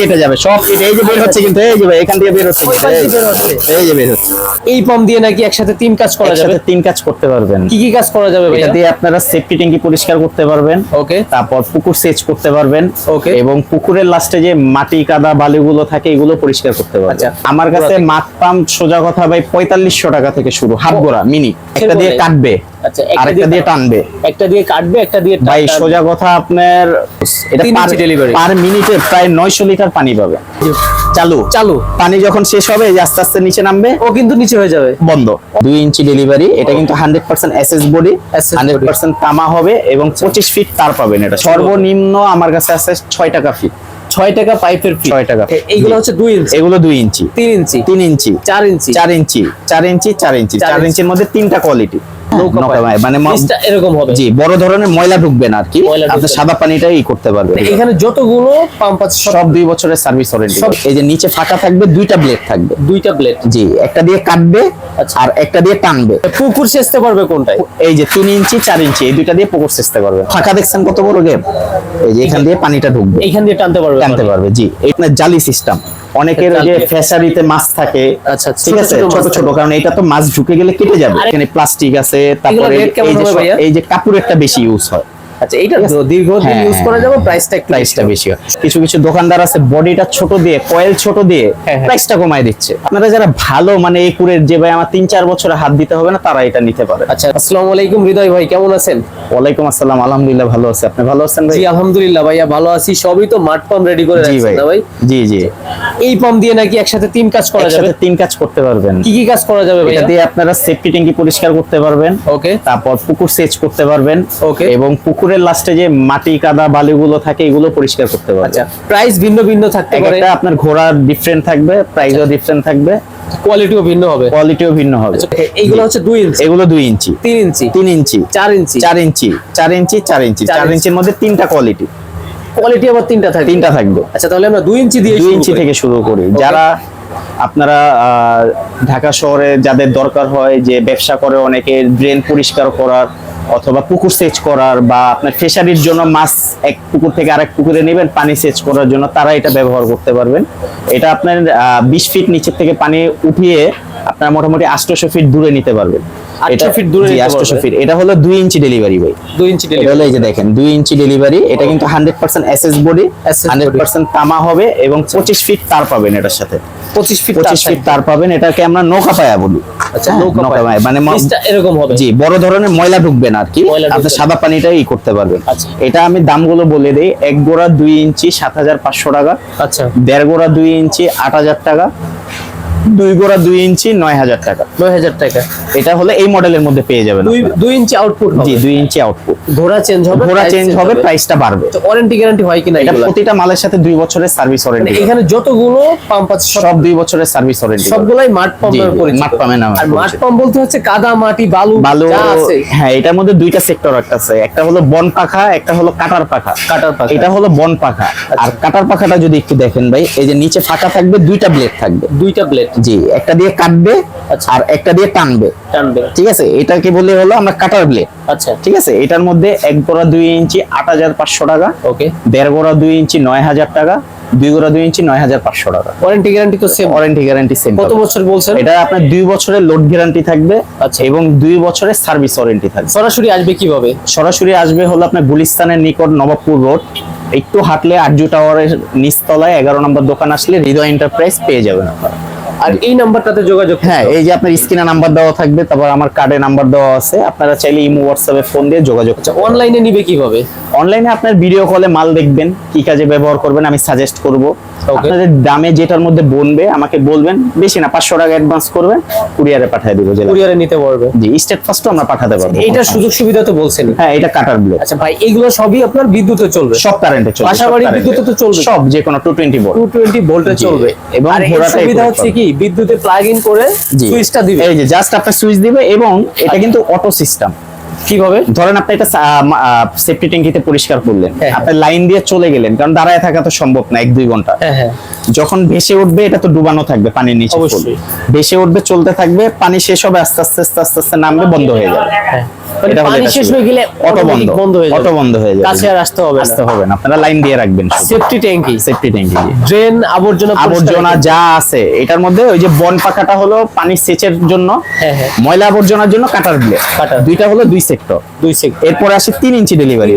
কেটে যাবে। সব কেটে এই যে বের হচ্ছে কিন্তু এই যে ভাই, এখান থেকে বের হচ্ছে এই যে। বের হচ্ছে। এই যে বের হচ্ছে। এই পাম্প দিয়ে নাকি একসাথে তিন কাজ করা যাবে। তিন কাজ করতে পারবেন। কি কি কাজ করা যাবে এটা দিয়ে আপনারা সেফটি ট্যাঙ্কি পরিষ্কার করতে পারবেন। ওকে। তারপর পুকুর সেচ করতে পারবেন। Okay. এবং পুকুরের লাস্টে যে মাটি কাদা বালিগুলো থাকে এগুলো পরিষ্কার করতে পারবেন। আচ্ছা। আমার কাছে মাঠ পাম্প সোজা কথা ভাই পঁয়তাল্লিশশো টাকা থেকে শুরু হাত গোড়া মিনি। একটা দিয়ে কাটবে। আচ্ছা, একটা দিয়ে দিয়ে টানবে। একটা দিয়ে কাটবে একটা দিয়ে ভাই সোজা কথা আপনার এটা পার ইঞ্চি পার মিনিটে প্রায় নয়শো লিটার পানি পাবে। চালু। চালু। পানি যখন শেষ হবে আস্তে আস্তে নিচে নামবে ও কিন্তু নিচে হয়ে যাবে। বন্ধ। দুই ইঞ্চি ডেলিভারি এটা কিন্তু hundred percent SS body SS hundred percent তামা হবে এবং পঁচিশ ফিট তার পাবেন এটা। সর্বনিম্ন আমার কাছে আছে ছয় টাকা ফিট ছয় টাকা পাইপের ফি ছয় টাকা এইগুলো হচ্ছে দুই ইঞ্চি। এগুলো দুই ইঞ্চি। তিন ইঞ্চি। তিন ইঞ্চি। চার ইঞ্চি। চার ইঞ্চি। চার ইঞ্চি চার ইঞ্চি। চার চার ইঞ্চির মধ্যে তিনটা কোয়ালিটি। মানে এরকম হবে। জি বড় ধরনের ময়লা ঢুকবে না আর কি। আপনি সাদা পানিটাই ই করতে পারবেন। এখানে যতগুলো পাম্প আছে সব সব দুই বছরের সার্ভিস ওয়ারেন্টি এই যে নিচে ফাঁকা থাকবে দুইটা ব্লেড থাকবে। দুইটা ব্লেড জি একটা দিয়ে কাটবে। আর একটা দিয়ে টানবে। পুকুর সেচতে পারবে এই যে তিন ইঞ্চি চার ইঞ্চি এই দুইটা দিয়ে পুকুর করবে ফাঁকা দেখছেন কত বড় গেম এই যে এখান দিয়ে পানিটা ঢুকবে। এইখান দিয়ে টানতে পারবে টানতে পারবে জি। এখানে জালি সিস্টেম অনেকের যে ফেসারিতে মাছ থাকে আচ্ছা, ঠিক আছে? ছোট ছোট কারণ এটা তো মাছ ঢুকে গেলে কেটে যাবে। এখানে প্লাস্টিক আছে তারপরে এই যে কাপড়েরটা বেশি ইউজ হয়। আচ্ছা এইটা দীর্ঘদিন হ্যাঁ, ইউজ করা হ্যাঁ, যাবে হ্যাঁ। প্রাইসটা একটু প্রাইসটা বেশি কিছু কিছু দোকানদার আছে বডিটা ছোট দিয়ে কয়েল ছোট দিয়ে হ্যাঁ, হ্যাঁ। প্রাইসটা কমায় দিচ্ছে। আপনারা যারা ভালো মানে এই কুরের যে ভাই আমার তিন চার বছরে হাত দিতে হবে না তারা এটা নিতে পারে। আচ্ছা আসসালামু আলাইকুম হৃদয় ভাই কেমন আছেন? ওয়ালাইকুম আসসালাম আলহামদুলিল্লাহ ভালো আছে। আপনি ভালো আছেন ভাই? জি আলহামদুলিল্লাহ ভাইয়া ভালো আছি। সবই তো মাঠ পাম্প রেডি করে রাখছেন ভাই। না ভাই? জি জি। এই পাম্প দিয়ে নাকি একসাথে তিন কাজ করা যাবে? তিন কাজ করতে পারবেন। কি কি কাজ করা যাবে এটা দিয়ে আপনারা সেফটি ট্যাঙ্কি পরিষ্কার করতে পারবেন। ওকে তারপর পুকুর সেচ করতে পারবেন। Okay. এবং পুকুরের লাস্টে যে মাটি কাদা বালিগুলো থাকে এগুলো পরিষ্কার করতে পারবেন আচ্ছা প্রাইস ভিন্ন ভিন্ন থাকতে পারে। একটা আপনার ঘোড়া ডিফারেন্ট থাকবে প্রাইসও ডিফারেন্ট থাকবে। কোয়ালিটিও ভিন্ন হবে। কোয়ালিটিও ভিন্ন হবে। আচ্ছা, এইগুলো হচ্ছে দুই ইঞ্চি এগুলো দুই ইঞ্চি তিন ইঞ্চি তিন ইঞ্চি চার ইঞ্চি চার ইঞ্চি চার ইঞ্চি চার ইঞ্চি চার চার ইঞ্চির মধ্যে তিনটা কোয়ালিটি কোয়ালিটি আবার তিনটা থাকবে। তিনটা থাকবে। আচ্ছা তাহলে আমরা দুই ইঞ্চি দিয়ে দুই শুরু ইঞ্চি থেকে শুরু করি। যারা আপনারা ঢাকা শহরে যাদের দরকার হয় যে ব্যবসা করে অনেকে ড্রেন পরিষ্কার করার অথবা পুকুর সেচ করার বা আপনার ফিশারির জন্য মাছ এক পুকুর থেকে আরেক পুকুরে নেবেন পানি সেচ করার জন্য তারা এটা ব্যবহার করতে পারবেন। এটা আপনার বিশ ফিট নিচের থেকে পানি উঠিয়ে আপনার মোটামুটি আটশোশো ফিট দূরে নিতে পারবেন। 800 feet দূরে আটশোশো ফিট এটা হলো দুই ইঞ্চি ডেলিভারি ভাই দুই ইঞ্চি ডেলিভারি এই যে দেখেন দুই ইঞ্চি ডেলিভারি এটা কিন্তু hundred percent SS body hundred percent তামা হবে এবং পঁচিশ ফিট তার পাবেন এটার সাথে। পঁচিশ ফিট পঁচিশ ফিট তার পাবেন। এটাকে আমরা নৌকা পায়া বলি। আচ্ছা হ্যাঁ, মানে এরকম হবে। জি বড় ধরনের ময়লা ঢুকবে না আর কি। আপনি সাদা পানিটাই করতে পারবেন। আচ্ছা। এটা আমি দামগুলো বলে দেই এক গোড়া দুই ইঞ্চি সাত হাজার পাঁচশো টাকা আচ্ছা। দেড় গোড়া দুই ইঞ্চি আট হাজার টাকা দুই গোড়া দুই ইঞ্চি নয় হাজার টাকা। নয় হাজার টাকা। এটা হলে এই মডেলের মধ্যে পেয়ে যাবেন দুই ইঞ্চি আউটপুট জি দুই ইঞ্চি আউটপুট ঘোড়া চেঞ্জ হবে ঘোড়া চেঞ্জ হবে প্রাইসটা বাড়বে। ওয়ারেন্টি গ্যারান্টি হয় কিনা এটা প্রতিটা মালের সাথে দুই বছরের সার্ভিস মানে ওয়ারেন্টি এখানে যতগুলো পাম্প আছে সব দুই বছরের সার্ভিস ওয়ারেন্টি সবগুলাই মাঠ জি, পাম্পের পরিচিত। মাঠ পাম্পের নামে আর মাঠ পাম্প বলতে হচ্ছে কাদা মাটি বালু বালু যা আছে। হ্যাঁ এটার মধ্যে দুইটা সেক্টর একটা আছে। একটা হলো বন পাখা একটা হলো কাটার পাখা। কাটার পাখা। এটা হলো বন পাখা। আর কাটার পাখাটা যদি একটু দেখেন ভাই এই যে নিচে ফাঁকা থাকবে দুইটা ব্লেড থাকবে। দুইটা ব্লেড জি একটা দিয়ে কাটবে আচ্ছা। আর একটা দিয়ে টানবে। টানবে। ঠিক আছে? এটাকে বলে হলো আমরা কাটার ব্লেড আচ্ছা। ঠিক আছে? এটার মধ্যে এক গোড়া দুই ইঞ্চি আট হাজার পাঁচশো টাকা ওকে। দেড় গোড়া দুই ইঞ্চি নয় হাজার টাকা দুই গোড়া দুই ইঞ্চি নয় হাজার পাঁচশো টাকা। ওয়ারেন্টি গ্যারান্টি তো সেম ওয়ারেন্টি গ্যারান্টি সেম কত বছর বলছেন? এটা আপনার দুই বছরের লোড গ্যারান্টি থাকবে আচ্ছা। এবং দুই বছরের সার্ভিস ওয়ারেন্টি থাকবে। সরাসরি আসবে কীভাবে? সরাসরি আসবে হলো আপনার গুলিস্তানের নিকট নবাবপুর রোড একটু হাঁটলে আরজু টাওয়ারের নিচতলায় এগারো নম্বর দোকান আসলে হৃদয় এন্টারপ্রাইজ পেয়ে যাবেন আপনারা। আর এই নাম্বারটাতে যোগাযোগ হ্যাঁ এই যে আপনার স্ক্রিনে নাম্বার দেওয়া থাকবে তারপর আমার কার্ডে নাম্বার দেওয়া আছে। আপনারা চাইলে ইমো হোয়াটসঅ্যাপে ফোন দিয়ে যোগাযোগ করতে অনলাইনে নিবে কীভাবে? অনলাইনে আপনার ভিডিও কলে মাল দেখবেন কি কাজে ব্যবহার করবেন আমি সাজেস্ট করব। আপনাদের দামে যেটার মধ্যে বনবে আমাকে বলবেন। বেশি না পাঁচশো টাকা অ্যাডভান্স করবেন কুরিয়ারে পাঠিয়ে দিব কুরিয়ারে নিতে পারবে। জি স্টেট ফার্স্টও আমরা পাঠাতে পারব। এইটা সুযোগ সুবিধা তো বলছেন হ্যাঁ এটা কাটার ব্লেড আচ্ছা ভাই এগুলো সবই আপনার বিদ্যুতে চলবে? সব কারেন্টে চলবে current-এ। বিদ্যুতে তো চলবে। সব যে কোনো two twenty volt two twenty ভোল্টে চলবে। এবং সুবিধা হচ্ছে কি? বিদ্যুতে প্লাগ ইন করে সুইচটা দিবে। এই যে জাস্ট আপনার সুইচ দিবে এবং এটা কিন্তু অটো সিস্টেম কীভাবে? ধরেন আপনি এটা সেফটি ট্যাঙ্কিতে পরিষ্কার করলেন। হ্যাঁ, আপনি লাইন দিয়ে চলে গেলেন কারণ দাঁড়ায় থাকা তো সম্ভব না এক দুই ঘণ্টা। হ্যাঁ হ্যাঁ। যখন ভেসে উঠবে এটা তো ডুবানো থাকবে পানির নিচে। অবশ্যই। ভেসে উঠবে চলতে থাকবে পানি শেষ হবে আস্তে আস্তে আস্তে আস্তে আস্তে নামবে বন্ধ হয়ে যাবে। হ্যাঁ। পানি শেষ হয়ে গেলে অটো বন্ধ। বন্ধ হয়ে যাবে। অটো বন্ধ হয়ে যাবে। কাছে আর আসতে হবে আসতে হবে না। আপনারা লাইন দিয়ে রাখবেন সেফটি ট্যাঙ্কি সেফটি ট্যাঙ্কি ড্রেন আবর্জনা আবর্জনা যা আছে এটার মধ্যে ওই যে বন পাখাটা হলো পানি সেচের জন্য হ্যাঁ, হ্যাঁ। ময়লা আবর্জনার জন্য কাটার ব্লেড কাটার। দুইটা হলো দুই সেক্টর দুই সেক এরপরে আসে তিন ইঞ্চি ডেলিভারি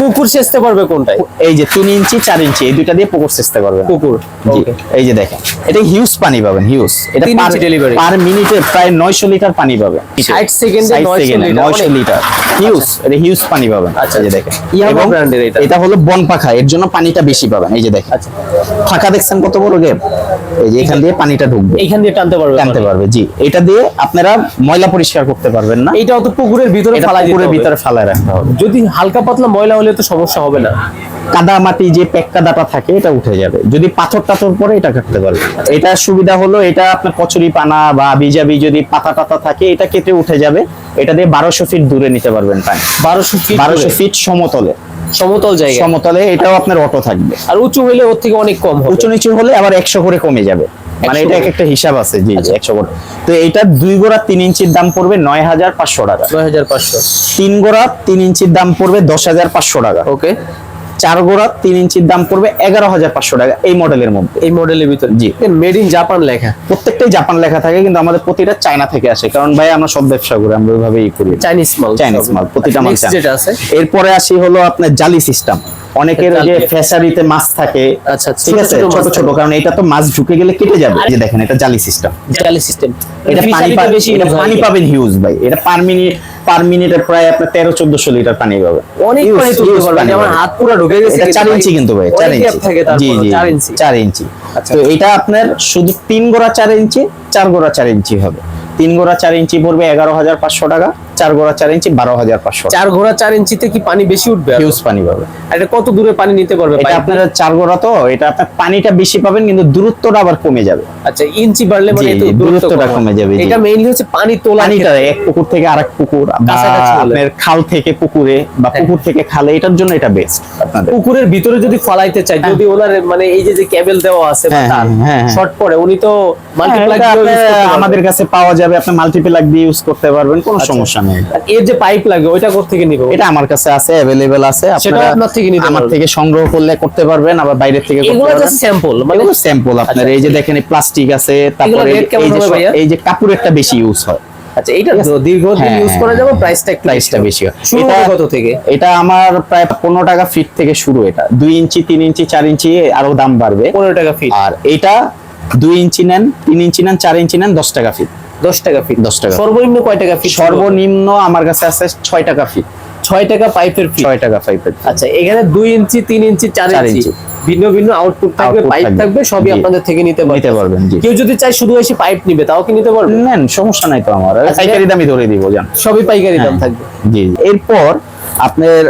পুকুর সেচতে পারবে কোনটায়? এই যে তিন ইঞ্চি চার ইঞ্চি এই দুইটা দিয়ে পুকুর চেষ্টা করবেন পুকুর। এই যে দেখেন এটা হিউজ পানি পাবেন হিউজ এটা পার ইঞ্চি পার মিনিটে প্রায় 900 লিটার পানি পাবেন। 60 সেকেন্ডে 900 লিটার, 900 অনেক। লিটার হিউজ এটা হিউজ পানি পাবেন। আচ্ছা, এই যে আচ্ছা। দেখেন। ব্র্যান্ডের এটা। এটা হলো বন পাখা এর জন্য পানিটা বেশি পাবেন। এই যে দেখেন। আচ্ছা। ফাঁকা দেখছেন কত বড় গ্যাপ এই যে এখান দিয়ে পানিটা ঢুকবে। এখান দিয়ে টানতে পারবে টানতে পারবে জি। এটা দিয়ে আপনারা ময়লা পরিষ্কার করতে পারবেন না। এটা তো পুকুরের ভিতরে পুকুরের ভিতরে ফালায় রাখতে হবে। যদি হালকা পাতলা ময়লা হলে তো সমস্যা হবে না। কাদা মাটি যে পেক কাদাটা থাকে এটা উঠে যাবে। যদি পাথর টাথর পরে এটা কাটতে পারবে। এটা সুবিধা হলো এটা আপনার কচুরি পানা বা বিজাবি যদি পাতা টাতা থাকে এটা কেটে উঠে যাবে। এটা দিয়ে বারোশো ফিট দূরে নিতে পারবেন পানি। বারোশো ফিট বারোশো ফিট সমতলে। সমতল জায়গা সমতলে এটাও আপনার অটো থাকবে। আর উঁচু হলে ওর থেকে অনেক কম উঁচু নিচু হলে আবার একশো করে কমে যাবে। মানে এটা এক একটা হিসাব আছে জি জি একশো করে। তো এটা দুই গোড়া তিন ইঞ্চির দাম পড়বে নয় হাজার পাঁচশো টাকা। নয় হাজার পাঁচশো। তিন গোড়া তিন ইঞ্চির দাম পড়বে দশ হাজার পাঁচশো টাকা। ওকে। চার গোড়া তিন ইঞ্চির দাম পড়বে এগারো হাজার পাঁচশো টাকা এই মডেলের মধ্যে। এই মডেলের ভিতরে? জি। মেড ইন জাপান লেখা। প্রত্যেকটাই জাপান লেখা থাকে কিন্তু আমাদের প্রতিটা চায়না থেকে আসে। কারণ ভাই আমরা সব ব্যবসা করি আমরা ওইভাবেই করি। চাইনিজ মাল চাইনিজ মাল প্রতিটা মাল যেটা আছে? এরপরে আসি হলো আপনার জালি সিস্টেম অনেকের যে ফেসারিতে মাছ থাকে আচ্ছা, আচ্ছা। ঠিক আছে? ছোট ছোট। কারণ এটা তো মাছ ঢুকে গেলে কেটে যাবে। এই যে দেখেন এটা জালি সিস্টেম জালি সিস্টেম এটা পানি পাবে বেশি এটা পানি? পাবেন হিউজ ভাই। এটা পার মিনিট পার মিনিটে প্রায় আপনার তেরো চোদ্দশো লিটার পানি পাবে। অনেক পানি তুলতে পারবেন আমার হাত পুরো ঢুকে গেছে এটা চার ইঞ্চি কিন্তু ভাই চার ইঞ্চি। জি জি চার ইঞ্চি। চার ইঞ্চি। আচ্ছা। তো এটা আপনার শুধু তিন গোড়া চার ইঞ্চি চার গোড়া চার ইঞ্চি হবে। তিন গোড়া চার ইঞ্চি পড়বে এগারো হাজার পাঁচশো টাকা। চার গোড়া চার ইঞ্চি বারো হাজার পাঁচশো। চার ঘোড়া চার ইঞ্চিতে কি পানি বেশি উঠবে হিউজ পানি পাবে। এটা কত দূরে পানি নিতে পারবে এটা আপনার চার গোড়া তো এটা আপনার পানিটা বেশি পাবেন কিন্তু দূরত্বটা আবার কমে যাবে। আচ্ছা ইঞ্চি বাড়লে মানে দূরত্বটা কমে যাবে, এটা মেইনলি হচ্ছে পানি তোলা পানিটা এক পুকুর থেকে আরেক পুকুর। আপনার খাল থেকে পুকুরে বা হ্যাঁ। পুকুর থেকে খালে এটার জন্য এটা বেস্ট আপনাদের। পুকুরের ভিতরে যদি ফলাইতে চাই যদি ওনার মানে এই যে যে কেবল দেওয়া আছে বা হ্যাঁ, তার হ্যাঁ, হ্যাঁ। শর্ট পড়ে উনি তো হ্যাঁ, আপনার আমাদের কাছে পাওয়া যাবে আপনি মাল্টিপ্লাগ দিয়ে ইউজ করতে পারবেন কোনো আচ্ছা। সমস্যা নেই। এর যে পাইপ লাগে ওইটা কোথা থেকে নিবে? এটা আমার কাছে আছে অ্যাভেলেবেল আছে। আপনারা আপনার থেকে নিতে আমার থেকে সংগ্রহ করলে করতে পারবেন আবার বাইরে থেকে করতে পারবেন। জাস্ট স্যাম্পল মানে এগুলো স্যাম্পল আপনার। এই যে দেখেন প্লাস্টিক আছে তারপরে এই যে? এই যে কাপড়েরটা বেশি ইউজ হয়। আচ্ছা এটা দীর্ঘদিন ইউজ করা হ্যাঁ, যাবে হ্যাঁ। প্রাইসটা একটু প্রাইসটা বেশি হয় এটা কত থেকে? এটা আমার প্রায় পনেরো টাকা ফিট থেকে শুরু এটা। দুই ইঞ্চি তিন ইঞ্চি চার ইঞ্চি আরও দাম বাড়বে। পনেরো টাকা ফিট আর এটা দুই ইঞ্চি নেন তিন ইঞ্চি নেন চার ইঞ্চি নেন দশ টাকা ফিট দশ টাকা ফিট 10 টাকা। সর্বনিম্ন কয় টাকা ফিট সর্বনিম্ন আমার কাছে আছে ছয় টাকা ফিট ছয় টাকা পাইপের ছয় টাকা পাইপের আচ্ছা এখানে দুই ইঞ্চি তিন ইঞ্চি চার ইঞ্চি। ভিন্ন ভিন্ন আউটপুট থাকবে পাইপ থাকবে। সবই আপনাদের থেকে নিতে নিতে পারবেন কেউ যদি শুধু এসে পাইপ নিবে তাও কি নিতে পারবে নেন সমস্যা নাই তো আমার আচ্ছা, পাইকারি দামই ধরে দিব জান সবই পাইকারি দাম হ্যাঁ। থাকবে জি এরপর আপনার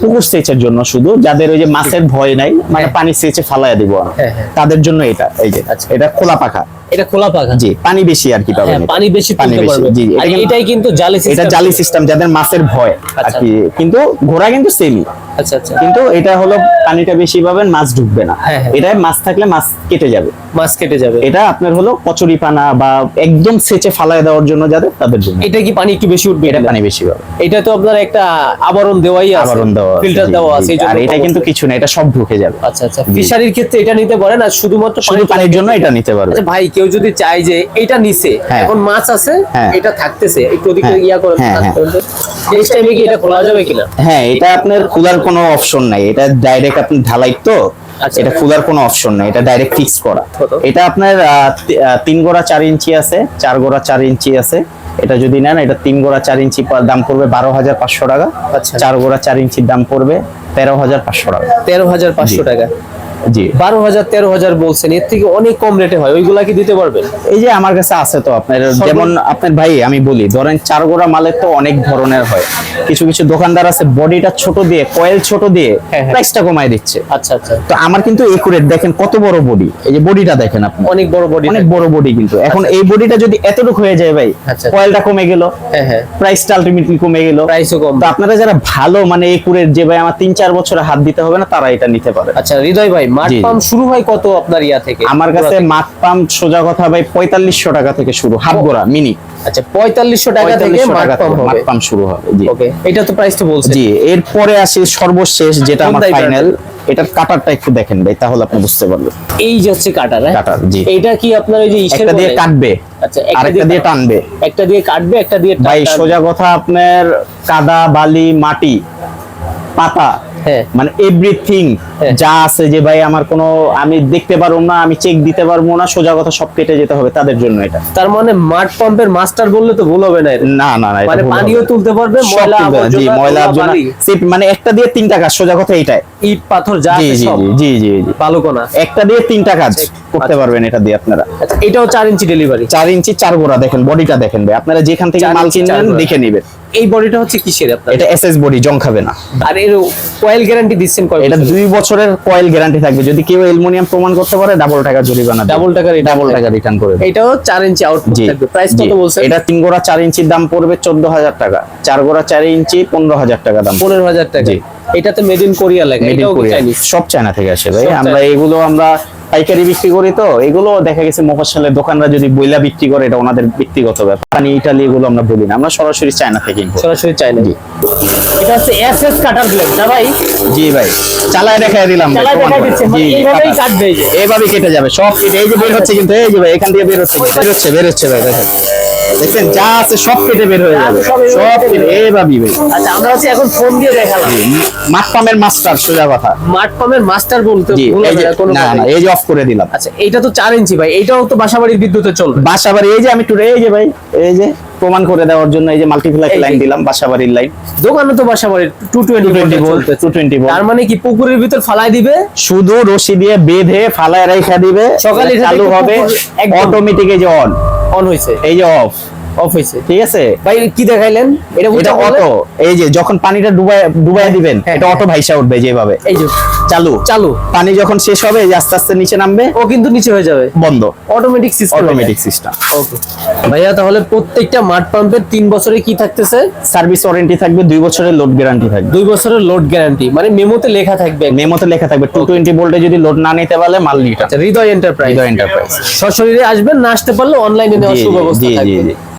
পুকুর সেচের জন্য শুধু যাদের ওই যে মাছের ভয় নাই মানে। পানি সেচে ফালাইয়া দিব। হ্যাঁ, হ্যাঁ। তাদের জন্য এটা এই যে আচ্ছা। এটা খোলা পাখা এটা খোলা পাখা। জি পানি বেশি আর কি পাবেন হ্যাঁ পানি বেশি পানি বেশি, জি, এটা এটাই কিন্তু জালি এটা জালি সিস্টেম যাদের মাছের ভয় আর আচ্ছা। কি। কিন্তু ঘোড়া কিন্তু সেমই আচ্ছা আচ্ছা। কিন্তু এটা হলো পানিটা বেশি পাবেন মাছ ঢুকবে না। হ্যাঁ, হ্যাঁ। মাছ থাকলে মাছ কেটে যাবে। মাছ কেটে যাবে। এটা আপনার হলো কচুরি পানা বা একদম সেচে ফালায় দেওয়ার জন্য যাদের তাদের জন্য। এটা কি পানি একটু বেশি উঠবে এটা পানি বেশি পাবে। এটা তো আপনার একটা আবরণ দেওয়াই আছে। আবরণ দেওয়া ফিল্টার দেওয়া আছে আর এটা কিন্তু কিছু না এটা সব ঢুকে যাবে। আচ্ছা আচ্ছা। ফিশারির ক্ষেত্রে এটা নিতে পারেন আর শুধুমাত্র শুধু পানি পানির জন্য এটা নিতে পারবে আচ্ছা ভাই কেউ যদি চায় যে এটা নিছে হ্যাঁ। এখন মাছ আছে হ্যাঁ। এটা থাকতেছে একটু ওদিকে হ্যাঁ। ইয়া করে হ্যাঁ। নেক্সট টাইমে কি এটা খোলা যাবে কিনা হ্যাঁ এটা আপনার খোলার কোনো অপশন নাই এটা ডাইরেক্ট আপনি ঢালাই তো আচ্ছা। এটা খোলার কোনো অপশন নাই এটা ডাইরেক্ট ফিক্স করা এটা আপনার তিন গোড়া চার ইঞ্চি আছে চার গোড়া চার ইঞ্চি আছে এটা যদি নেন এটা তিন গোড়া চার ইঞ্চি দাম পড়বে বারো হাজার পাঁচশো টাকা আচ্ছা। চার গোড়া চার ইঞ্চির দাম পড়বে তেরো হাজার পাঁচশো টাকা তেরো হাজার পাঁচশো টাকা জি। বারো হাজার তেরো হাজার বলছেন এর থেকে অনেক কম রেটে হয় ওইগুলা কি দিতে পারবেন? এই যে আমার কাছে আছে তো আপনার যেমন আপনার ভাই আমি বলি ধরেন চার গোড়া মালের তো অনেক ধরনের হয়। কিছু কিছু দোকানদার আছে বডিটা ছোট দিয়ে কয়েল ছোট দিয়ে হ্যাঁ, হ্যাঁ। প্রাইসটা কমায় দিচ্ছে। আচ্ছা আচ্ছা। তো আমার কিন্তু একুরেট দেখেন কত বড় বডি এই যে বডিটা দেখেন আপনি। অনেক বড় বডি অনেক বড় বডি কিন্তু। এখন এই বডিটা যদি এতটুকু হয়ে যায় ভাই আচ্ছা। কয়েলটা কমে গেল হ্যাঁ হ্যাঁ। প্রাইসটা আলটিমেটলি কমে গেল। প্রাইসও কম। তো আপনারা যারা ভালো মানে একুরের যে ভাই আমার তিন চার বছরে হাত দিতে হবে না তারা এটা নিতে পারে। আচ্ছা হৃদয় ভাই মাঠ। পাম্প শুরু হয় কত আপনার ইয়া থেকে? আমার কাছে মাঠ পাম্প সোজা কথা ভাই পঁয়তাল্লিশশো টাকা থেকে শুরু হাফ গোড়া মিনি। আচ্ছা পঁয়তাল্লিশশো টাকা থেকে মাঠ পাম্প থেকে মাঠ হবে। পাম্প শুরু হবে জি। ওকে এটা তো প্রাইস তো বলছে জি এরপরে আসি সর্বশেষ যেটা আমার ফাইনাল এটার কাটারটা একটু দেখেন ভাই তাহলে আপনি বুঝতে পারবেন। এই যে হচ্ছে কাটার হ্যাঁ? কাটার, জি। এইটা কি আপনার ওই যে একটা দিয়ে কাটবে আচ্ছা একটা দিয়ে টানবে। একটা দিয়ে কাটবে একটা দিয়ে ভাই সোজা কথা আপনার কাদা বালি মাটি পাতা হ্যাঁ মানে এভরিথিং হ্যাঁ। যা আছে যে ভাই আমার কোনো আমি দেখতে পারব না আমি চেক দিতে পারব না সোজা কথা সব কেটে যেতে হবে তাদের জন্য এটা। তার মানে মাঠ পাম্পের মাস্টার বললে তো ভুল হবে না না না না মানে পানিও তুলতে পারবে ময়লা জি ময়লা আবর্জনা সিপ মানে একটা দিয়ে তিনটা কাজ সোজা কথা এটাই। ইট পাথর যা আছে সব। জি জি জি। জি বালুকোনা একটা দিয়ে তিনটা কাজ। করতে আচ্ছা। পারবেন এটা দিয়ে আপনারা। আচ্ছা এটাও চার ইঞ্চি ডেলিভারি চার ইঞ্চি চার গোড়া দেখেন বডিটা দেখেন ভাই। আপনারা যেখান থেকে মাল কিনবেন দেখে নেবেন। এই বডিটা হচ্ছে কিসের আপনার এটা এসএস বডি জং খাবে না। আর এর কয়েল গ্যারান্টি দিচ্ছেন কয় এটা? দুই বছরের কয়েল গ্যারান্টি থাকবে। যদি কেউ অ্যালুমিনিয়াম প্রমাণ করতে পারে ডাবল টাকা জরিমানা Double টাকা ডাবল টাকা রিটার্ন করে এটাও চার ইঞ্চি আউটপুট থাকবে। প্রাইস। কত বলছেন? এটা তিন গোড়া চার ইঞ্চির দাম পড়বে চোদ্দ হাজার টাকা। চার গোড়া চার ইঞ্চি পনেরো হাজার টাকা দাম। পনেরো হাজার টাকা। জি। এটাতে মেড ইন কোরিয়া লাগে। এটাও চাইনিজ সব চায়না থেকে আসে ভাই। আমরা এগুলো আমরা পাইকারি বিক্রি করি তো এগুলো দেখা গেছে মফস্বলের দোকানরা যদি বইলা বিক্রি করে এটা ওনাদের ব্যক্তিগত ব্যাপার। পানি ইটালি এগুলো আমরা বলি না আমরা সরাসরি চায়না থেকে সরাসরি চায়না। জি। এটা হচ্ছে এসএস কাটার ব্লেড না ভাই? জি ভাই। চালায় দেখায় দিলাম চালায় দেখায় দিচ্ছেন, মানে এইভাবেই কাটা। কাটবে এই এইভাবেই কেটে যাবে সব এই যে বের হচ্ছে কিন্তু এই যে ভাই এখান থেকে বের হচ্ছে বের হচ্ছে বের হচ্ছে ভাই দেখেন। দেখছেন যা আছে সব কেটে বের হয়ে যাবে। সব কেটে এইভাবেই আচ্ছা আমরা হচ্ছে এখন ফোন দিয়ে দেখালাম। মাঠ পামের মাস্টার সোজা কথা। মাঠ মাস্টার বলতে না না এই যে অফ করে দিলাম। আচ্ছা তো ইঞ্চি ভাই এইটাও তো বাসাবাড়ির বিদ্যুতে চলবে। বাসাবাড়ি এই যে আমি টুরে এই যে ভাই এই যে প্রমাণ করে দেওয়ার জন্য এই যে মাল্টিপ্লাই লাইন দিলাম বাসা বাড়ির লাইন দোকানে তো বাসাবাড়ির টু টোয়েন্টি 220 ভোল্ট 220 ভোল্ট তার মানে কি পুকুরের ভিতর ফালাই দিবে? শুধু রশি দিয়ে বেঁধে ফালায় রেখা দিবে সকালে চালু হবে অটোমেটিক এই যে অন অন হয়েছে এই যে অফ অফ হয়েছে। ঠিক আছে? ভাই কি দেখাইলেন? এটা এটা অটো। এই যে যখন পানিটা ডুবাই ডুবাই দিবেন হ্যাঁ, এটা। অটো ভাইসা উঠবে যেভাবে। এই যে চালু। চালু। পানি যখন শেষ হবে এই আস্তে আস্তে নিচে নামবে ও কিন্তু নিচে হয়ে যাবে। বন্ধ। Automatic system automatic system okay ভাইয়া তাহলে প্রত্যেকটা মাঠ পাম্পের তিন বছরে কি থাকতেছে? সার্ভিস ওয়ারেন্টি থাকবে দুই বছরের লোড গ্যারান্টি থাকবে। দুই বছরের লোড গ্যারান্টি মানে মেমোতে লেখা থাকবে। মেমোতে লেখা থাকবে। টু টোয়েন্টি ভোল্টে যদি লোড না নিতে পারলে মাল রিটার্ন আচ্ছা, হৃদয় এন্টারপ্রাইজ হৃদয় এন্টারপ্রাইজ সশরীরে আসবেন না আসতে পারলে অনলাইনে নেওয়ার সুব্যবস্থা থাকবে।